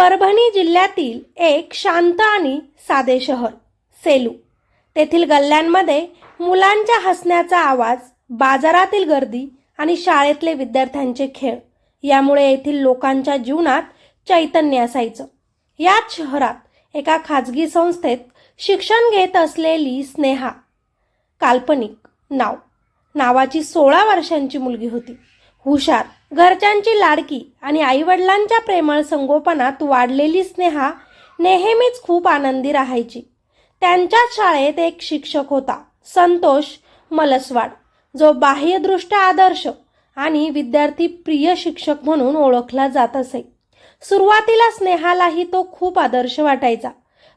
परभणी जिल्ह्यातील एक शांत आणि साधे शहर सेलू. तेथील गल्ल्यांमध्ये मुलांच्या हसण्याचा आवाज बाजारातील गर्दी आणि शाळेतले विद्यार्थ्यांचे खेळ यामुळे येथील लोकांच्या जीवनात चैतन्य असायचं. याच शहरात एका खाजगी संस्थेत शिक्षण घेत असलेली स्नेहा काल्पनिक नाव. नावाची सोळा वर्षांची मुलगी होती. हुशार घरच्यांची लाडकी आणि आईवडिलांच्या प्रेमळ संगोपनात वाढलेली स्नेहा नेहमीच खूप आनंदी राहायची. त्यांच्याच शाळेत एक शिक्षक होता संतोष मलसवाड जो बाह्यदृष्ट्या आदर्श आणि विद्यार्थी प्रिय शिक्षक म्हणून ओळखला जात असे. सुरुवातीला स्नेहालाही तो खूप आदर्श वाटायचा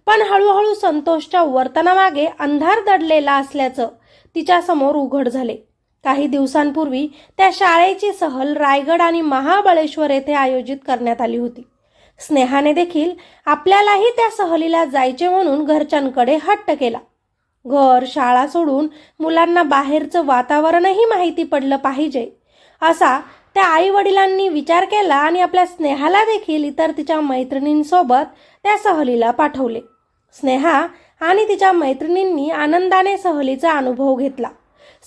पण हळूहळू संतोषच्या वर्तनामागे अंधार दडलेला असल्याचं तिच्यासमोर उघड झाले. काही दिवसांपूर्वी त्या शाळेची सहल रायगड आणि महाबळेश्वर येथे आयोजित करण्यात आली होती. स्नेहाने देखील आपल्यालाही त्या सहलीला जायचे म्हणून घरच्यांकडे हट्ट केला. घर शाळा सोडून मुलांना बाहेरचं वातावरणही माहिती पडलं पाहिजे असा त्या आई वडिलांनी विचार केला आणि आपल्या स्नेहाला देखील इतर तिच्या मैत्रिणींसोबत त्या सहलीला पाठवले. स्नेहा आणि तिच्या मैत्रिणींनी आनंदाने सहलीचा अनुभव घेतला.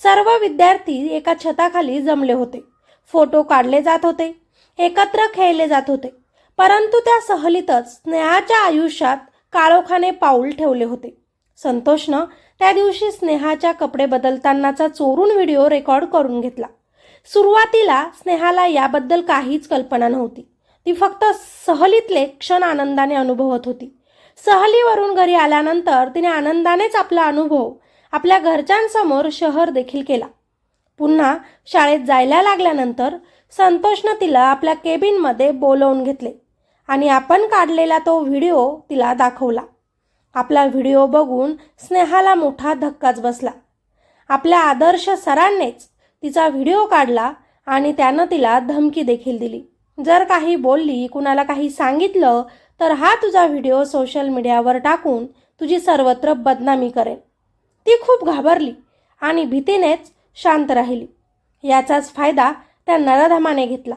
सर्व विद्यार्थी एका छताखाली जमले होते. फोटो काढले जात होते एकत्र खेळले जात होते. परंतु त्या सहलीतच स्नेहाच्या आयुष्यात काळोखाने पाऊल ठेवले होते. संतोषनं त्या दिवशी स्नेहाच्या कपडे बदलतानाचा चोरून व्हिडिओ रेकॉर्ड करून घेतला. सुरुवातीला स्नेहाला याबद्दल काहीच कल्पना नव्हती. ती फक्त सहलीतले क्षण आनंदाने अनुभवत होती. सहलीवरून घरी आल्यानंतर तिने आनंदानेच आपला अनुभव आपल्या घरच्यांसमोर शहर देखील केला. पुन्हा शाळेत जायला लागल्यानंतर संतोषनं तिला आपल्या केबिनमध्ये बोलवून घेतले आणि आपण काढलेला तो व्हिडिओ तिला दाखवला. आपला व्हिडिओ बघून स्नेहाला मोठा धक्काच बसला. आपल्या आदर्श सरांनीच तिचा व्हिडिओ काढला आणि त्यानं तिला धमकी देखील दिली. जर काही बोलली कुणाला काही सांगितलं तर हा तुझा व्हिडिओ सोशल मीडियावर टाकून तुझी सर्वत्र बदनामी करेल. ती खूप घाबरली आणि भीतीनेच शांत राहिली. याचाच फायदा त्या नराधमाने घेतला.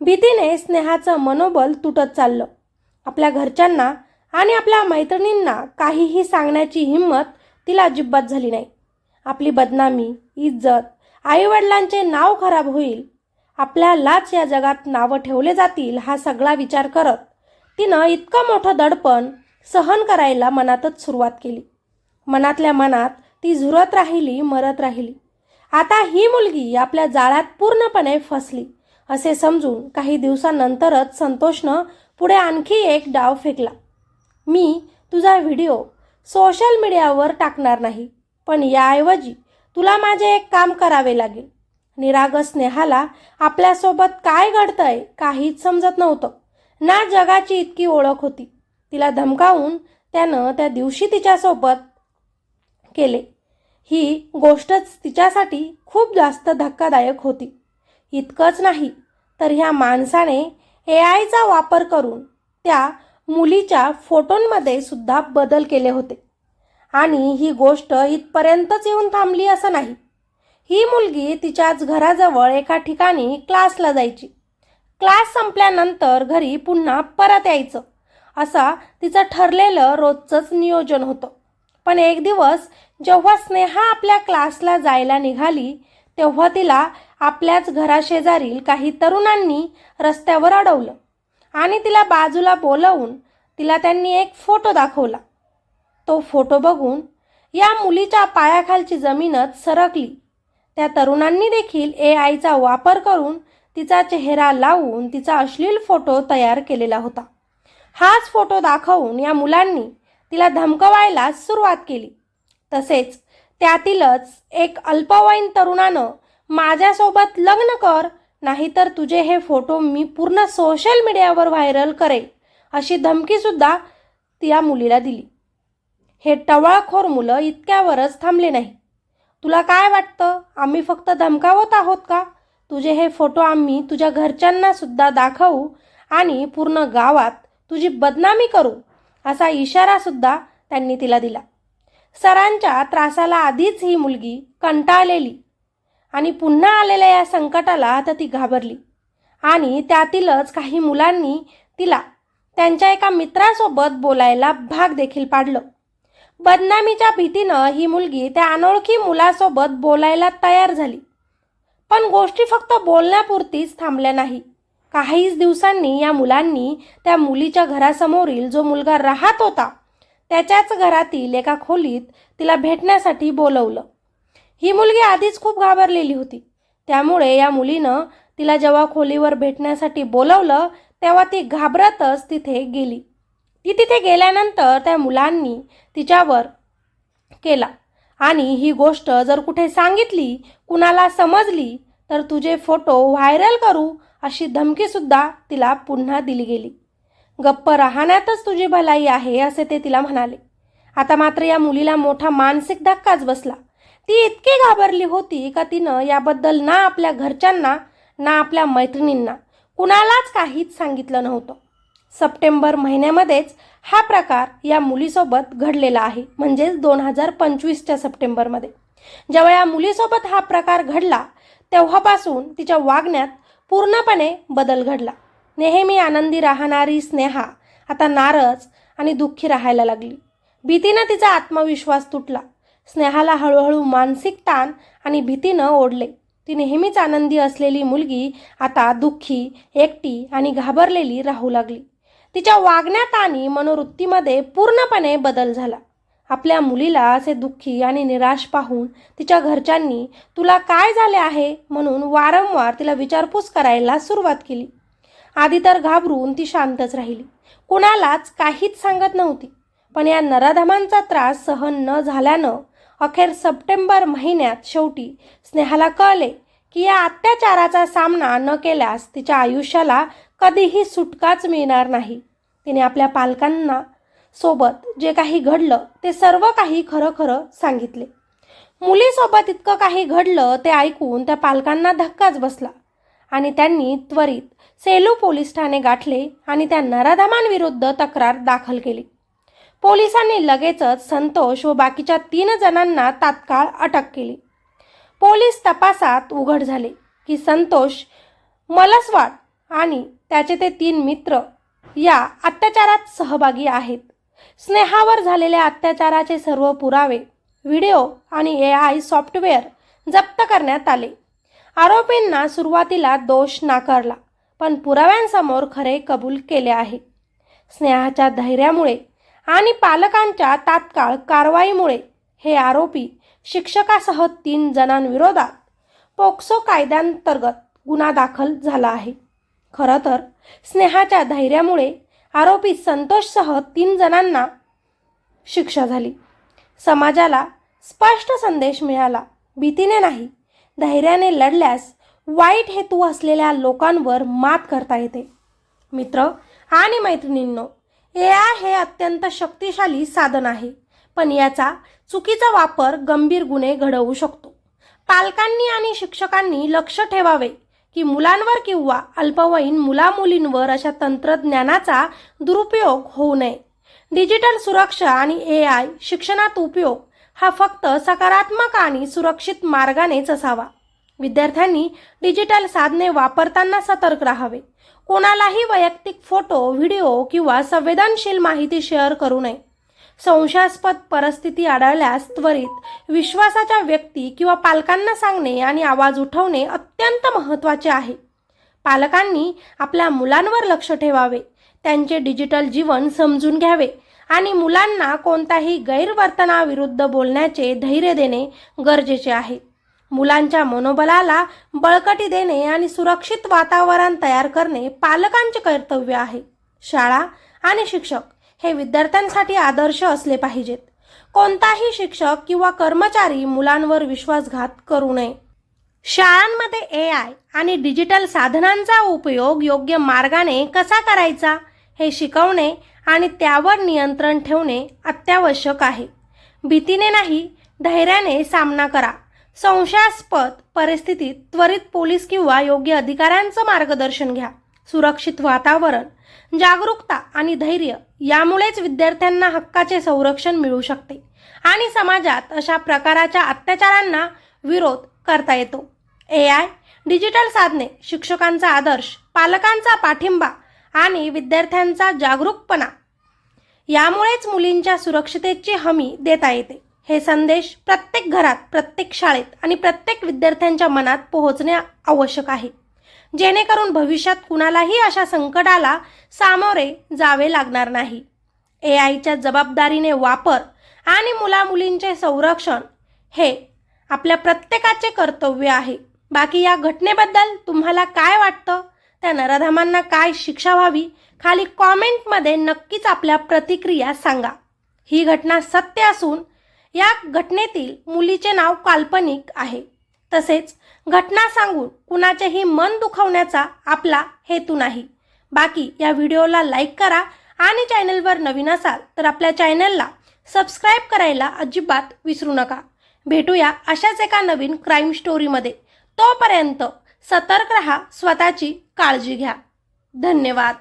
भीतीने स्नेहाचं मनोबल तुटत चाललं. आपल्या घरच्यांना आणि आपल्या मैत्रिणींना काहीही सांगण्याची हिंमत तिला अजिबात झाली नाही. आपली बदनामी इज्जत आईवडिलांचे नाव खराब होईल आपल्यालाच या जगात नावं ठेवले जातील हा सगळा विचार करत तिनं इतकं मोठं दडपण सहन करायला मनातच सुरुवात केली. मनातल्या मनात ती झुरत राहिली मरत राहिली. आता ही मुलगी आपल्या जाळ्यात पूर्णपणे फसली असे समजून काही दिवसानंतरच संतोषनं पुढे आणखी एक डाव फेकला. मी तुझा व्हिडिओ सोशल मीडियावर टाकणार नाही पण याऐवजी तुला माझे एक काम करावे लागेल. निराग स्नेहाला आपल्यासोबत काय घडतंय काहीच समजत नव्हतं. ना जगाची इतकी ओळख होती. तिला धमकावून त्यानं त्या दिवशी तिच्यासोबत केले. ही गोष्टच तिच्यासाठी खूप जास्त धक्कादायक होती. इतकंच नाही तर ह्या माणसाने ए आयचा वापर करून त्या मुलीच्या फोटोंमध्ये सुद्धा बदल केले होते. आणि ही गोष्ट इथपर्यंतच येऊन थांबली असं नाही. ही मुलगी तिच्याच घराजवळ एका ठिकाणी क्लासला जायची. क्लास संपल्यानंतर घरी पुन्हा परत यायचं असा तिचं ठरलेलं रोजचंच नियोजन होतं. पण एक दिवस जेव्हा स्नेहा आपल्या क्लासला जायला निघाली तेव्हा तिला आपल्याच घराशेजारील काही तरुणांनी रस्त्यावर अडवलं आणि तिला बाजूला बोलवून तिला त्यांनी एक फोटो दाखवला. तो फोटो बघून या मुलीच्या पायाखालची जमीनच सरकली. त्या तरुणांनी देखील ए आयचा वापर करून तिचा चेहरा लावून तिचा अश्लील फोटो तयार केलेला होता. हाच फोटो दाखवून या मुलांनी तिला धमकवायला सुरुवात केली. तसेच त्यातीलच एक अल्पवयीन तरुणानं माझ्यासोबत लग्न कर नाहीतर तुझे हे फोटो मी पूर्ण सोशल मीडियावर व्हायरल करेल अशी धमकीसुद्धा त्या मुलीला दिली. हे टवाळखोर मुलं इतक्यावरच थांबले नाही. तुला काय वाटतं? आम्ही फक्त धमकावत आहोत का? तुझे हे फोटो आम्ही तुझ्या घरच्यांनासुद्धा दाखवू आणि पूर्ण गावात तुझी बदनामी करू? असा इशारासुद्धा त्यांनी तिला दिला. सरांच्या त्रासाला आधीच ही मुलगी कंटाळलेली आणि पुन्हा आलेल्या या संकटाला आता ती घाबरली. आणि त्यातीलच काही मुलांनी तिला त्यांच्या एका मित्रासोबत बोलायला भाग देखील पाडलं. बदनामीच्या भीतीनं ही मुलगी त्या अनोळखी मुलासोबत बोलायला तयार झाली. पण गोष्टी फक्त बोलण्यापुरतीच थांबल्या नाही. काहीच दिवसांनी या मुलांनी त्या मुलीच्या घरासमोरील जो मुलगा राहत होता त्याच्याच घरातील एका खोलीत तिला भेटण्यासाठी बोलवलं. ही मुलगी आधीच खूप घाबरलेली होती. त्यामुळे या मुलीनं तिला जेव्हा खोलीवर भेटण्यासाठी बोलवलं तेव्हा ती घाबरतच तिथे गेली. ती तिथे गेल्यानंतर त्या मुलांनी तिच्यावर केला. आणि ही गोष्ट जर कुठे सांगितली कुणाला समजली तर तुझे फोटो व्हायरल करू अशी धमकीसुद्धा तिला पुन्हा दिली गेली. गप्प राहण्यातच तुझी भलाई आहे असे ते तिला म्हणाले. आता मात्र या मुलीला मोठा मानसिक धक्काच बसला. ती इतकी घाबरली होती का तिनं याबद्दल ना आपल्या घरच्यांना ना आपल्या मैत्रिणींना कुणालाच काहीच सांगितलं नव्हतं. सप्टेंबर महिन्यामध्येच हा प्रकार या मुलीसोबत घडलेला आहे म्हणजेच दोन हजार पंचवीसच्या सप्टेंबरमध्ये. जेव्हा या मुलीसोबत हा प्रकार घडला तेव्हापासून तिच्या वागण्यात पूर्णपणे बदल घडला. नेहमी आनंदी राहणारी स्नेहा आता नारज आणि दुःखी राहायला लागली. भीतीनं तिचा आत्मविश्वास तुटला. स्नेहाला हळूहळू मानसिक ताण आणि भीतीनं ओढले. ती नेहमीच आनंदी असलेली मुलगी आता दुःखी एकटी आणि घाबरलेली राहू लागली. तिच्या वागण्यात आणि मनोवृत्तीमध्ये पूर्णपणे बदल झाला. आपल्या मुलीला असे दुःखी आणि निराश पाहून तिच्या घरच्यांनी तुला काय झाले आहे? म्हणून वारंवार तिला विचारपूस करायला सुरुवात केली. आधी तर घाबरून ती शांतच राहिली. कुणालाच काहीच सांगत नव्हती. पण या नराधमांचा त्रास सहन न झाल्यानं अखेर सप्टेंबर महिन्यात शेवटी स्नेहाला कळले की या अत्याचाराचा सामना न केल्यास तिच्या आयुष्याला कधीही सुटकाच मिळणार नाही. तिने आपल्या पालकांना सोबत जे काही घडलं ते सर्व काही खरं खरं सांगितले. मुलीसोबत इतकं काही घडलं ते ऐकून त्या पालकांना धक्काच बसला आणि त्यांनी त्वरित सेलू पोलीस ठाणे गाठले आणि त्या नराधमांविरुद्ध तक्रार दाखल केली. पोलिसांनी लगेचच संतोष व बाकीच्या तीन जणांना तात्काळ अटक केली. पोलीस तपासात उघड झाले की संतोष मलसवाड आणि त्याचे ते तीन मित्र या अत्याचारात सहभागी आहेत. स्नेहावर झालेल्या अत्याचाराचे सर्व पुरावे व्हिडिओ आणि ए आय सॉफ्टवेअर जप्त करण्यात आले. आरोपींना सुरुवातीला दोष नाकारला पण पुराव्यांसमोर खरे कबूल केले आहे. स्नेहाच्या धैर्यामुळे आणि पालकांच्या तात्काळ कारवाईमुळे हे आरोपी शिक्षकासह तीन जणांविरोधात पोक्सो कायद्यांतर्गत गुन्हा दाखल झाला आहे. खरं तर स्नेहाच्या धैर्यामुळे आरोपी संतोषसह तीन जणांना शिक्षा झाली. समाजाला स्पष्ट संदेश मिळाला. भीतीने नाही धैर्याने लढल्यास वाईट हेतू असलेल्या लोकांवर मात करता येते. मित्र आणि मैत्रिणींनो ए आय हे अत्यंत शक्तिशाली साधन आहे पण याचा चुकीचा वापर गंभीर गुन्हे घडवू शकतो. पालकांनी आणि शिक्षकांनी लक्ष ठेवावे. की मुलांवर किंवा अल्पवयीन मुलामुलींवर अशा तंत्रज्ञानाचा दुरुपयोग होऊ नये. डिजिटल सुरक्षा आणि ए आय शिक्षणात उपयोग हा फक्त सकारात्मक आणि सुरक्षित मार्गानेच असावा. विद्यार्थ्यांनी डिजिटल साधने वापरताना सतर्क राहावे. कोणालाही वैयक्तिक फोटो व्हिडिओ किंवा संवेदनशील माहिती शेअर करू नये. संशयास्पद परिस्थिती आढळल्यास त्वरित विश्वासाच्या व्यक्ती किंवा पालकांना सांगणे आणि आवाज उठवणे अत्यंत महत्त्वाचे आहे. पालकांनी आपल्या मुलांवर लक्ष ठेवावे त्यांचे डिजिटल जीवन समजून घ्यावे आणि मुलांना कोणत्याही गैरवर्तनाविरुद्ध बोलण्याचे धैर्य देणे गरजेचे आहे. मुलांच्या मनोबलाला बळकटी देणे आणि सुरक्षित वातावरण तयार करणे पालकांचे कर्तव्य आहे. शाळा आणि शिक्षक हे विद्यार्थ्यांसाठी आदर्श असले पाहिजेत. कोणताही शिक्षक किंवा कर्मचारी मुलांवर विश्वासघात करू नये. शाळांमध्ये ए आय आणि डिजिटल साधनांचा उपयोग योग्य मार्गाने कसा करायचा हे शिकवणे आणि त्यावर नियंत्रण ठेवणे अत्यावश्यक आहे. भीतीने नाही धैर्याने सामना करा. संशयास्पद परिस्थितीत त्वरित पोलीस किंवा योग्य अधिकाऱ्यांचं मार्गदर्शन घ्या. सुरक्षित वातावरण. जागरूकता आणि धैर्य यामुळेच विद्यार्थ्यांना हक्काचे संरक्षण मिळू शकते. आणि समाजात अशा प्रकाराच्या अत्याचारांना विरोध करता येतो. ए आय डिजिटल साधने शिक्षकांचा आदर्श पालकांचा पाठिंबा आणि विद्यार्थ्यांचा जागरूकपणा यामुळेच मुलींच्या सुरक्षितेची हमी देता येते. हे संदेश प्रत्येक घरात प्रत्येक शाळेत आणि प्रत्येक विद्यार्थ्यांच्या मनात पोहोचणे आवश्यक आहे. जेणेकरून भविष्यात कुणालाही अशा संकटाला सामोरे जावे लागणार नाही. ए आयच्या जबाबदारीने वापर आणि मुलामुलींचे संरक्षण हे आपल्या प्रत्येकाचे कर्तव्य आहे. बाकी या घटनेबद्दल तुम्हाला काय वाटतं? त्या नराधामांना काय शिक्षा व्हावी? खाली कॉमेंटमध्ये नक्कीच आपल्या प्रतिक्रिया सांगा. ही घटना सत्य असून या घटनेतील मुलीचे नाव काल्पनिक आहे. तसेच घटना सांगून कुणाचेही मन दुखवण्याचा आपला हेतू नाही. बाकी या व्हिडिओला लाईक करा आणि चॅनलवर नवीन असाल तर आपल्या चॅनलला सबस्क्राईब करायला अजिबात विसरू नका. भेटूया अशाच एका नवीन क्राईम स्टोरीमध्ये तोपर्यंत सतर्क रहा स्वतःची काळजी घ्या. धन्यवाद.